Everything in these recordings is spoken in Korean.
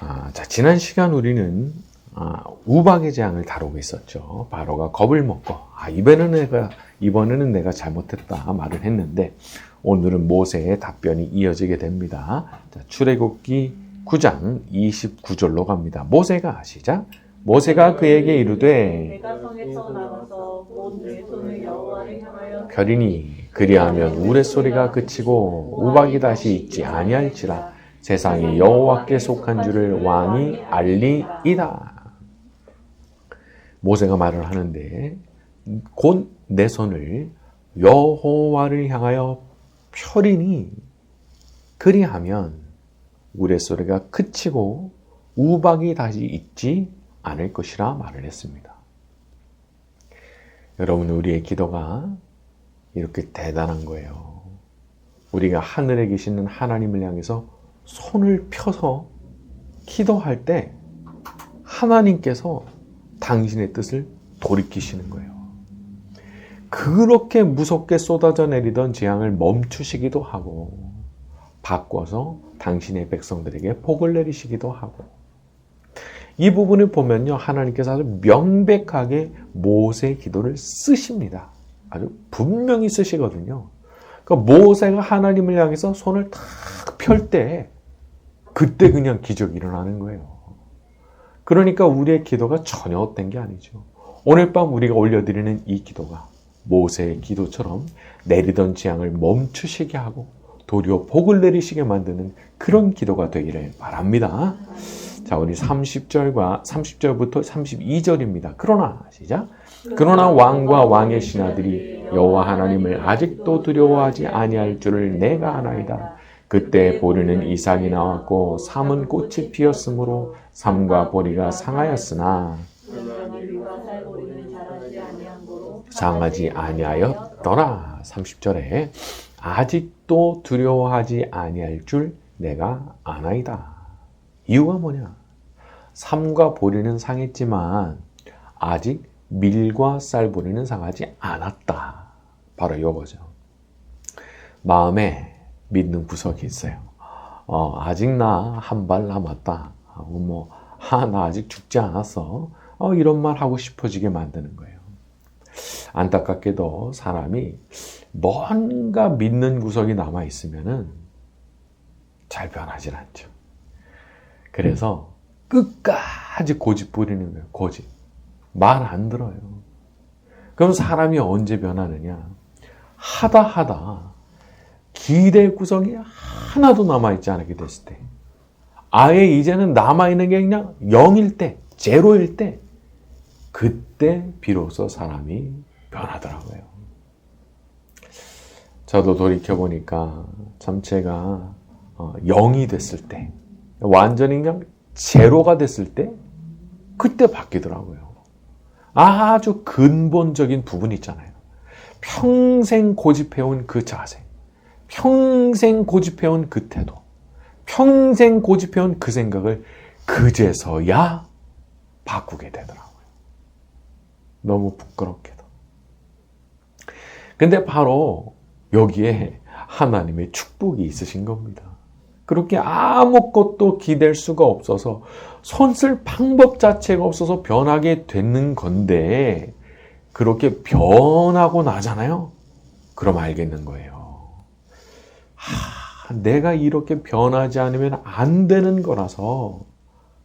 아, 자, 지난 시간 우리는 아, 우박의 재앙을 다루고 있었죠. 바로가 겁을 먹고 아, 이번에는 내가 이번에는 내가 잘못했다 말을 했는데 오늘은 모세의 답변이 이어지게 됩니다. 자, 출애굽기 9장 29절로 갑니다. 모세가 시작. 모세가 그에게 이르되 별이니 그리하면 우레소리가 그치고 우박이 다시 있지 아니할지라 세상이 여호와께 속한 줄을 왕이 알리이다. 모세가 말을 하는데 곧 내 손을 여호와를 향하여 펴리니 그리하면 우레소리가 그치고 우박이 다시 있지 않을 것이라 말을 했습니다. 여러분 우리의 기도가 이렇게 대단한 거예요. 우리가 하늘에 계시는 하나님을 향해서 손을 펴서 기도할 때 하나님께서 당신의 뜻을 돌이키시는 거예요. 그렇게 무섭게 쏟아져 내리던 재앙을 멈추시기도 하고 바꿔서 당신의 백성들에게 복을 내리시기도 하고 이 부분을 보면요 하나님께서 아주 명백하게 모세의 기도를 쓰십니다. 아주 분명히 쓰시거든요. 그러니까 모세가 하나님을 향해서 손을 탁 펼 때 그때 그냥 기적이 일어나는 거예요. 그러니까 우리의 기도가 전혀 헛된 게 아니죠. 오늘 밤 우리가 올려드리는 이 기도가 모세의 기도처럼 내리던 재앙을 멈추시게 하고 도리어 복을 내리시게 만드는 그런 기도가 되기를 바랍니다. 자, 우리 30절과 30절부터 32절입니다. 그러나 시작. 그러나 왕과 왕의 신하들이 여호와 하나님을 아직도 두려워하지 아니할 줄을 내가 아나이다. 그때 보리는 이삭이 나왔고 삼은 꽃이 피었으므로 삼과 보리가 상하였으나 상하지 아니하였더라. 30절에 아직도 두려워하지 아니할 줄 내가 아나이다. 이유가 뭐냐? 삼과 보리는 상했지만 아직 밀과 쌀 보리는 상하지 않았다. 바로 이거죠. 마음에 믿는 구석이 있어요. 어, 아직 나 한 발 남았다. 하고 뭐, 아, 나 아직 죽지 않았어. 어, 이런 말 하고 싶어지게 만드는 거예요. 안타깝게도 사람이 뭔가 믿는 구석이 남아 있으면은 잘 변하지 않죠. 그래서 끝까지 고집 부리는 거예요. 고집. 말 안 들어요. 그럼 사람이 언제 변하느냐? 하다 하다 기댈 구석이 하나도 남아있지 않게 됐을 때 아예 이제는 남아있는 게 그냥 0일 때, 제로일 때 그때 비로소 사람이 변하더라고요. 저도 돌이켜보니까 참 제가 0이 됐을 때 완전히 그냥 제로가 됐을 때 그때 바뀌더라고요. 아주 근본적인 부분 있잖아요. 평생 고집해온 그 자세, 평생 고집해온 그 태도, 평생 고집해온 그 생각을 그제서야 바꾸게 되더라고요. 너무 부끄럽게도. 근데 바로 여기에 하나님의 축복이 있으신 겁니다. 그렇게 아무것도 기댈 수가 없어서 손 쓸 방법 자체가 없어서 변하게 되는 건데 그렇게 변하고 나잖아요. 그럼 알겠는 거예요. 하, 내가 이렇게 변하지 않으면 안 되는 거라서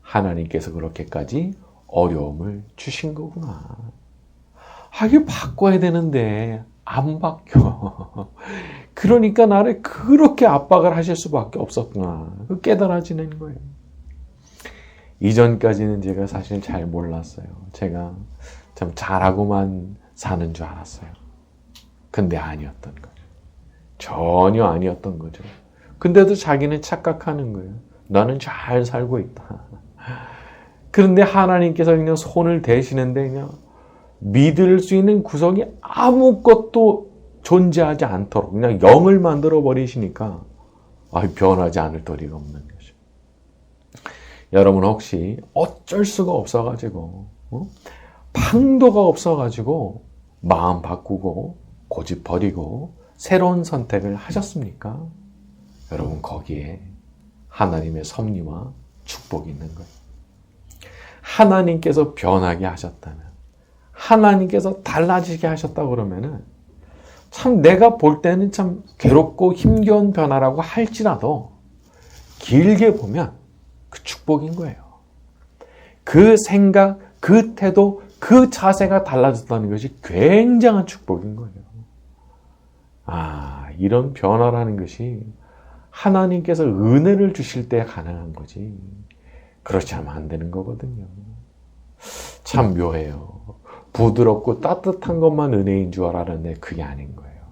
하나님께서 그렇게까지 어려움을 주신 거구나. 아, 이게 바꿔야 되는데 안 바뀌어. 그러니까 나를 그렇게 압박을 하실 수밖에 없었구나. 그 깨달아지는 거예요. 이전까지는 제가 사실 잘 몰랐어요. 제가 참 잘하고만 사는 줄 알았어요. 근데 아니었던 거죠. 전혀 아니었던 거죠. 근데도 자기는 착각하는 거예요. 나는 잘 살고 있다. 그런데 하나님께서 그냥 손을 대시는데 그냥 믿을 수 있는 구석이 아무것도 존재하지 않도록 그냥 영을 만들어 버리시니까 아, 변하지 않을 도리가 없는 거죠. 여러분 혹시 어쩔 수가 없어가지고 어? 방도가 없어가지고 마음 바꾸고 고집 버리고 새로운 선택을 하셨습니까? 여러분 거기에 하나님의 섭리와 축복 축복이 있는 거예요. 하나님께서 변하게 하셨다면, 하나님께서 달라지게 하셨다 그러면은 참 내가 볼 때는 참 괴롭고 힘겨운 변화라고 할지라도 길게 보면 그 축복인 거예요. 그 생각, 그 태도, 그 자세가 달라졌다는 것이 굉장한 축복인 거예요. 아, 이런 변화라는 것이 하나님께서 은혜를 주실 때 가능한 거지. 그렇지 않으면 안 되는 거거든요. 참 묘해요. 부드럽고 따뜻한 것만 은혜인 줄 알았는데 그게 아닌 거예요.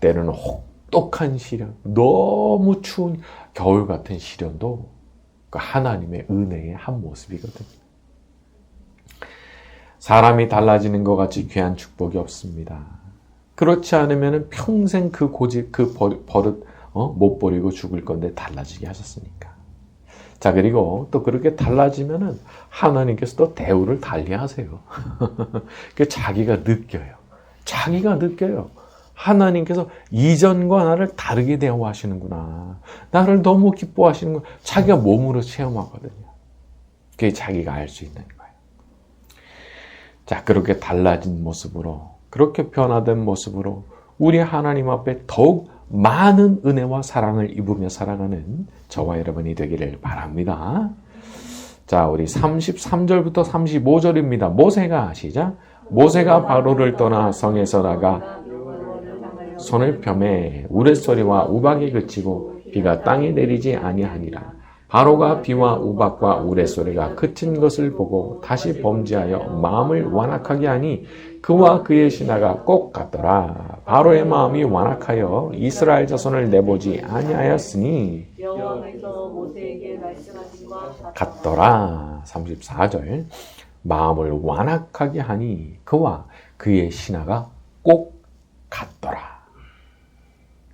때로는 혹독한 시련, 너무 추운 겨울 같은 시련도 그 하나님의 은혜의 한 모습이거든요. 사람이 달라지는 것 같이 귀한 축복이 없습니다. 그렇지 않으면 평생 그 고집, 그 버- 버릇 어? 못 버리고 죽을 건데 달라지게 하셨으니까. 자, 그리고 또 그렇게 달라지면은 하나님께서 또 대우를 달리 하세요. 그 자기가 느껴요. 자기가 느껴요. 하나님께서 이전과 나를 다르게 대우하시는구나. 나를 너무 기뻐하시는 거 자기가 몸으로 체험하거든요. 그게 자기가 알 수 있는 거예요. 자, 그렇게 달라진 모습으로, 그렇게 변화된 모습으로 우리 하나님 앞에 더욱 많은 은혜와 사랑을 입으며 살아가는 저와 여러분이 되기를 바랍니다. 자, 우리 33절부터 35절입니다. 모세가 시작. 모세가 바로를 떠나 성에서 나가 손을 펴매 우레소리와 우박이 그치고 비가 땅에 내리지 아니하니라. 바로가 비와 우박과 우레소리가 그친 것을 보고 다시 범죄하여 마음을 완악하게 하니 그와 그의 신하가 꼭 같더라. 바로의 마음이 완악하여 이스라엘 자손을 내보지 아니하였으니 같더라. 34절. 마음을 완악하게 하니 그와 그의 신하가 꼭 같더라.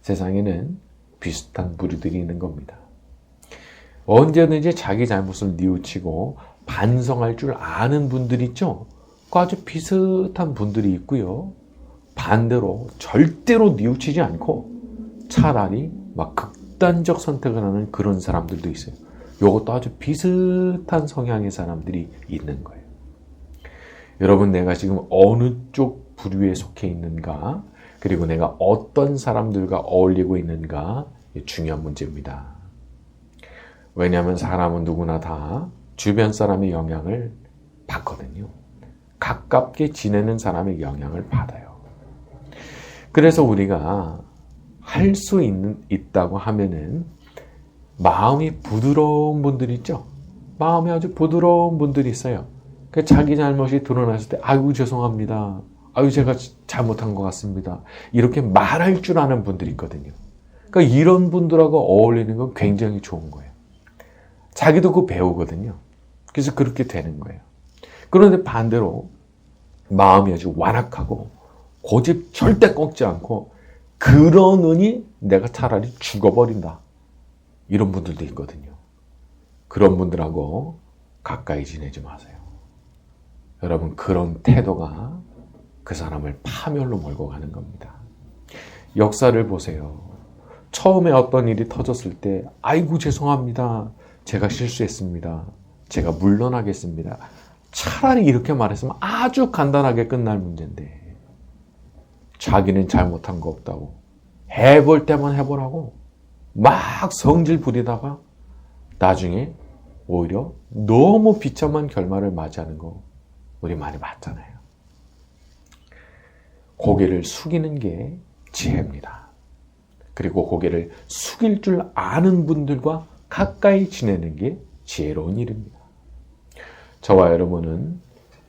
세상에는 비슷한 부류들이 있는 겁니다. 언제든지 자기 잘못을 뉘우치고 반성할 줄 아는 분들 있죠? 그 아주 비슷한 분들이 있고요. 반대로 절대로 뉘우치지 않고 차라리 막 극단적 선택을 하는 그런 사람들도 있어요. 이것도 아주 비슷한 성향의 사람들이 있는 거예요. 여러분, 내가 지금 어느 쪽 부류에 속해 있는가, 그리고 내가 어떤 사람들과 어울리고 있는가, 중요한 문제입니다. 왜냐하면 사람은 누구나 다 주변 사람의 영향을 받거든요. 가깝게 지내는 사람의 영향을 받아요. 그래서 우리가 할 수 있는 있다고 하면은 마음이 부드러운 분들 있죠. 마음이 아주 부드러운 분들이 있어요. 그 자기 잘못이 드러났을 때 아이고 죄송합니다. 아유 제가 잘못한 것 같습니다. 이렇게 말할 줄 아는 분들이 있거든요. 그러니까 이런 분들하고 어울리는 건 굉장히 좋은 거예요. 자기도 그 배우거든요. 그래서 그렇게 되는 거예요. 그런데 반대로 마음이 아주 완악하고 고집 절대 꺾지 않고 그러느니 내가 차라리 죽어버린다. 이런 분들도 있거든요. 그런 분들하고 가까이 지내지 마세요. 여러분, 그런 태도가 그 사람을 파멸로 몰고 가는 겁니다. 역사를 보세요. 처음에 어떤 일이 터졌을 때, 아이고, 죄송합니다. 제가 실수했습니다. 제가 물러나겠습니다. 차라리 이렇게 말했으면 아주 간단하게 끝날 문제인데, 자기는 잘못한 거 없다고, 해볼 때만 해보라고, 막 성질 부리다가, 나중에 오히려 너무 비참한 결말을 맞이하는 거, 우리 많이 봤잖아요. 고개를 숙이는 게 지혜입니다. 그리고 고개를 숙일 줄 아는 분들과 가까이 지내는 게 지혜로운 일입니다. 저와 여러분은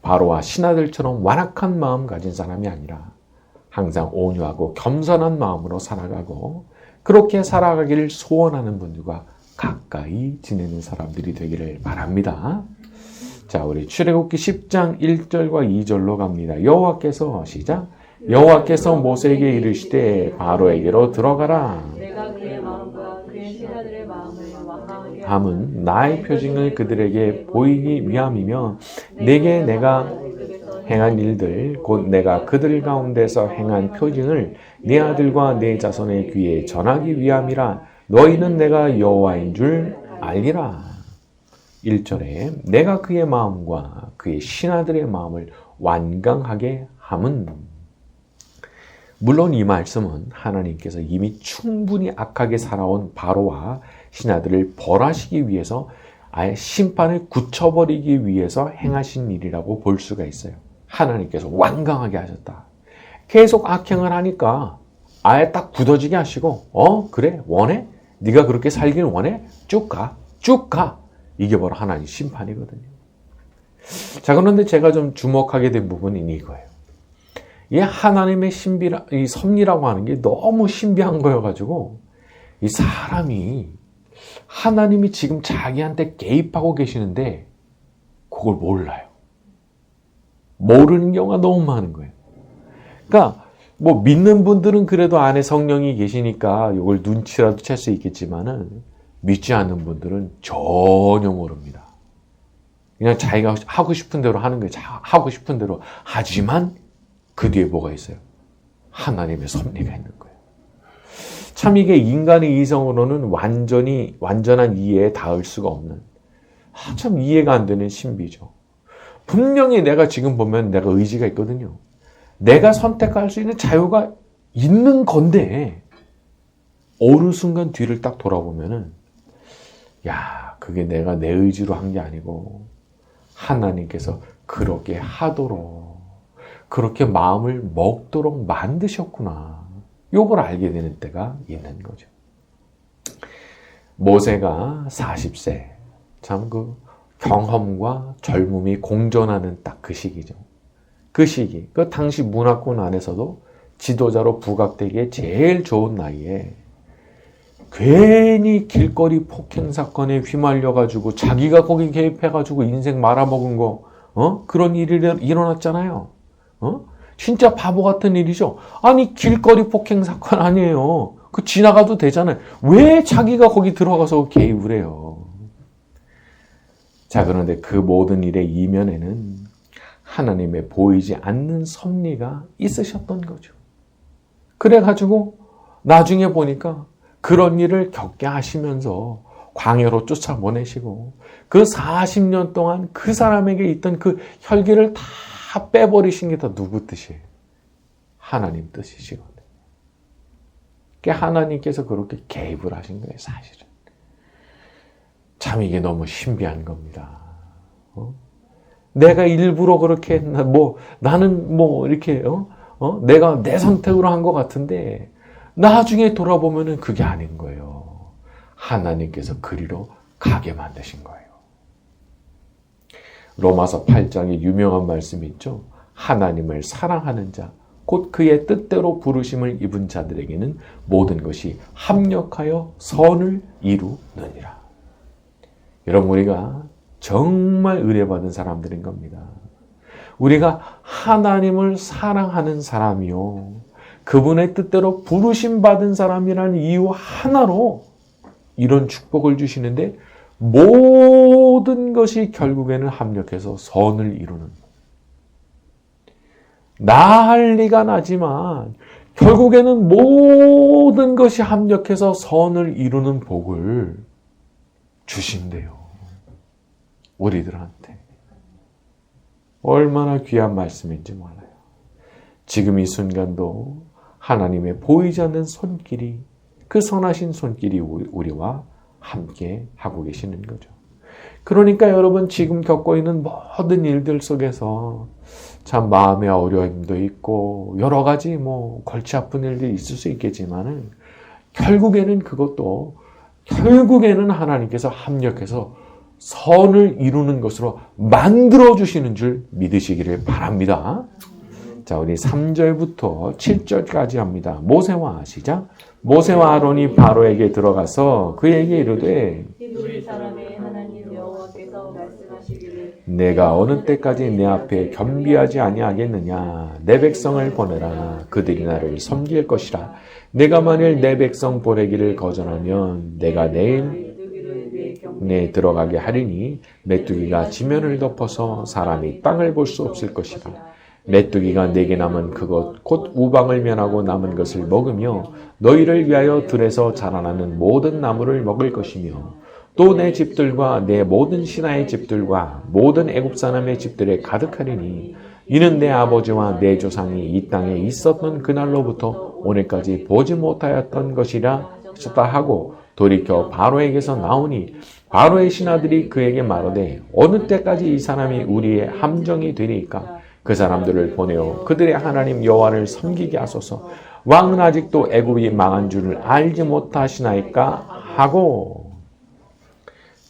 바로와 신하들처럼 완악한 마음 가진 사람이 아니라 항상 온유하고 겸손한 마음으로 살아가고 그렇게 살아가기를 소원하는 분들과 가까이 지내는 사람들이 되기를 바랍니다. 자, 우리 출애굽기 10장 1절과 2절로 갑니다. 여호와께서 시작 여호와께서 모세에게 이르시되 바로에게로 들어가라. 내가 그의 마음과 그의 신하 함은 나의 표징을 그들에게 보이기 위함이며 내게 내가 행한 일들 곧 내가 그들 가운데서 행한 표징을 네 아들과 네 자손의 귀에 전하기 위함이라 너희는 내가 여호와인 줄 알리라. 1절에 내가 그의 마음과 그의 신하들의 마음을 완강하게 함은 물론 이 말씀은 하나님께서 이미 충분히 악하게 살아온 바로와 신하들을 벌하시기 위해서 아예 심판을 굳혀버리기 위해서 행하신 일이라고 볼 수가 있어요. 하나님께서 완강하게 하셨다. 계속 악행을 하니까 아예 딱 굳어지게 하시고 어 그래 원해? 네가 그렇게 살길 원해? 쭉 가. 쭉 가. 이게 바로 하나님 심판이거든요. 자 그런데 제가 좀 주목하게 된 부분이 이거예요. 이 하나님의 신비라 이 섭리라고 하는 게 너무 신비한 거여 가지고 이 사람이 하나님이 지금 자기한테 개입하고 계시는데 그걸 몰라요. 모르는 경우가 너무 많은 거예요. 그러니까 뭐 믿는 분들은 그래도 안에 성령이 계시니까 이걸 눈치라도 챌 수 있겠지만은 믿지 않는 분들은 전혀 모릅니다. 그냥 자기가 하고 싶은 대로 하는 거예요. 자, 하고 싶은 대로 하지만 그 뒤에 뭐가 있어요? 하나님의 섭리가 있는 거예요. 참 이게 인간의 이성으로는 완전히 완전한 이해에 닿을 수가 없는 아, 참 이해가 안 되는 신비죠. 분명히 내가 지금 보면 내가 의지가 있거든요. 내가 선택할 수 있는 자유가 있는 건데 어느 순간 뒤를 딱 돌아보면은 야 그게 내가 내 의지로 한 게 아니고 하나님께서 그렇게 하도록 그렇게 마음을 먹도록 만드셨구나. 요걸 알게 되는 때가 있는 거죠. 모세가 40세. 참 그 경험과 젊음이 공존하는 딱 그 시기죠. 그 시기. 그 당시 문화권 안에서도 지도자로 부각되기에 제일 좋은 나이에 괜히 길거리 폭행 사건에 휘말려 가지고 자기가 거기 개입해 가지고 인생 말아먹은 거, 어? 그런 일이 일어났잖아요. 어? 진짜 바보 같은 일이죠. 아니 길거리 폭행 사건 아니에요. 그 지나가도 되잖아요. 왜 자기가 거기 들어가서 개입을 해요? 자 그런데 그 모든 일의 이면에는 하나님의 보이지 않는 섭리가 있으셨던 거죠. 그래가지고 나중에 보니까 그런 일을 겪게 하시면서 광야로 쫓아보내시고 그 40년 동안 그 사람에게 있던 그 혈기를 다 빼버리신 게 다 누구 뜻이에요? 하나님 뜻이시거든요. 그러니까 하나님께서 그렇게 개입을 하신 거예요, 사실은. 참 이게 너무 신비한 겁니다. 어? 내가 일부러 그렇게 했나, 뭐, 나는 뭐, 이렇게, 어? 어? 내가 내 선택으로 한 것 같은데, 나중에 돌아보면은 그게 아닌 거예요. 하나님께서 그리로 가게 만드신 거예요. 로마서 8장에 유명한 말씀이 있죠. 하나님을 사랑하는 자, 곧 그의 뜻대로 부르심을 입은 자들에게는 모든 것이 합력하여 선을 이루느니라. 여러분, 우리가 정말 의뢰받은 사람들인 겁니다. 우리가 하나님을 사랑하는 사람이요. 그분의 뜻대로 부르심 받은 사람이라는 이유 하나로 이런 축복을 주시는데 모든 것이 결국에는 합력해서 선을 이루는 나할 리가 나지만 결국에는 모든 것이 합력해서 선을 이루는 복을 주신대요. 우리들한테. 얼마나 귀한 말씀인지 몰라요. 지금 이 순간도 하나님의 보이지 않는 손길이 그 선하신 손길이 우리와 함께 하고 계시는 거죠. 그러니까 여러분 지금 겪고 있는 모든 일들 속에서 참 마음의 어려움도 있고 여러 가지 뭐 골치 아픈 일들이 있을 수 있겠지만은 결국에는 그것도 결국에는 하나님께서 합력해서 선을 이루는 것으로 만들어 주시는 줄 믿으시기를 바랍니다. 자, 우리 3절부터 7절까지 합니다. 모세와 시작. 모세와 아론이 바로에게 들어가서 그에게 이르되 내가 어느 때까지 내 앞에 겸비하지 아니하겠느냐 내 백성을 보내라 그들이 나를 섬길 것이라 내가 만일 내 백성 보내기를 거절하면 내가 내일 내 들어가게 하리니 메뚜기가 지면을 덮어서 사람이 땅을 볼 수 없을 것이라 메뚜기가 내게 남은 그것 곧 우방을 면하고 남은 것을 먹으며 너희를 위하여 들에서 자라나는 모든 나무를 먹을 것이며 또 내 집들과 내 모든 신하의 집들과 모든 애굽 사람의 집들에 가득하리니 이는 내 아버지와 내 조상이 이 땅에 있었던 그날로부터 오늘까지 보지 못하였던 것이라 하셨다 하고 돌이켜 바로에게서 나오니 바로의 신하들이 그에게 말하되 어느 때까지 이 사람이 우리의 함정이 되리까 그 사람들을 보내어 그들의 하나님 여호와를 섬기게 하소서. 왕은 아직도 애굽이 망한 줄을 알지 못하시나이까 하고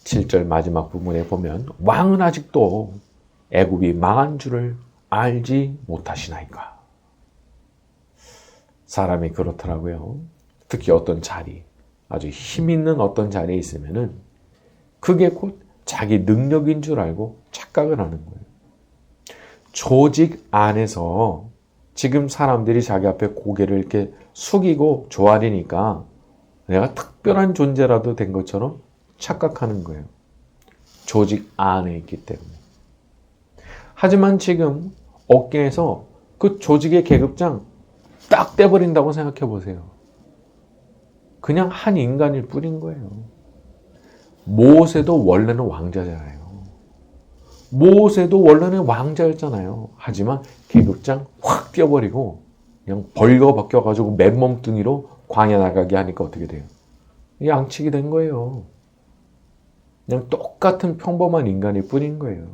7절 마지막 부분에 보면 왕은 아직도 애굽이 망한 줄을 알지 못하시나이까. 사람이 그렇더라고요. 특히 어떤 자리 아주 힘 있는 어떤 자리에 있으면은 그게 곧 자기 능력인 줄 알고 착각을 하는 거예요. 조직 안에서 지금 사람들이 자기 앞에 고개를 이렇게 숙이고 조아리니까 내가 특별한 존재라도 된 것처럼 착각하는 거예요. 조직 안에 있기 때문에. 하지만 지금 어깨에서 그 조직의 계급장 딱 떼버린다고 생각해 보세요. 그냥 한 인간일 뿐인 거예요. 모세도 원래는 왕자잖아요. 모세도 원래는 왕자였잖아요. 하지만 계급장 확 뛰어버리고 그냥 벌거벗겨 가지고 맨몸뚱이로 광야 나가게 하니까 어떻게 돼요? 양치기 된 거예요. 그냥 똑같은 평범한 인간일 뿐인 거예요.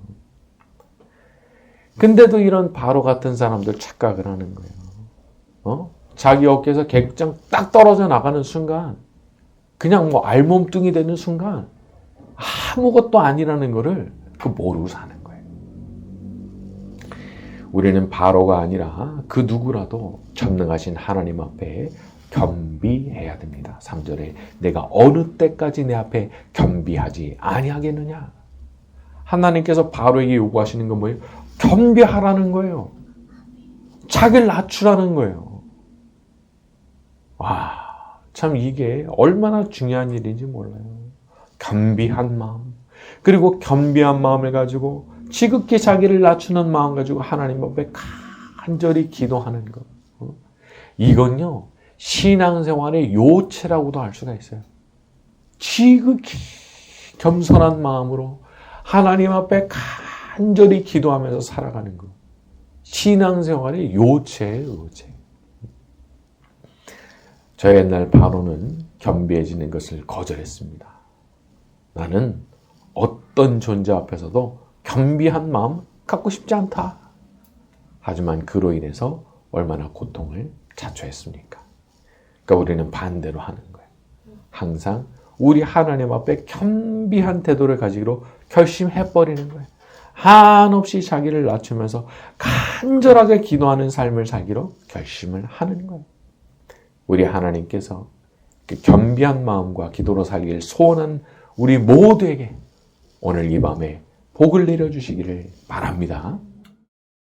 근데도 이런 바로 같은 사람들 착각을 하는 거예요. 어? 자기 어깨에서 계급장 딱 떨어져 나가는 순간, 그냥 뭐 알몸뚱이 되는 순간, 아무것도 아니라는 거를 그 모르고 사는 거예요. 우리는 바로가 아니라 그 누구라도 전능하신 하나님 앞에 겸비해야 됩니다. 3절에 내가 어느 때까지 내 앞에 겸비하지 아니하겠느냐? 하나님께서 바로에게 요구하시는 건 뭐예요? 겸비하라는 거예요. 자기를 낮추라는 거예요. 와, 참 이게 얼마나 중요한 일인지 몰라요. 겸비한 마음. 그리고 겸비한 마음을 가지고 지극히 자기를 낮추는 마음 가지고 하나님 앞에 간절히 기도하는 것. 어? 이건요, 신앙생활의 요체라고도 할 수가 있어요. 지극히 겸손한 마음으로 하나님 앞에 간절히 기도하면서 살아가는 것. 신앙생활의 요체예요, 요체. 저 옛날 바로는 겸비해지는 것을 거절했습니다. 나는 어떤 존재 앞에서도 겸비한 마음 갖고 싶지 않다. 하지만 그로 인해서 얼마나 고통을 자초했습니까? 그러니까 우리는 반대로 하는 거예요. 항상 우리 하나님 앞에 겸비한 태도를 가지기로 결심해버리는 거예요. 한없이 자기를 낮추면서 간절하게 기도하는 삶을 살기로 결심을 하는 거예요. 우리 하나님께서 그 겸비한 마음과 기도로 살기를 소원한 우리 모두에게 오늘 이 밤에 복을 내려주시기를 바랍니다.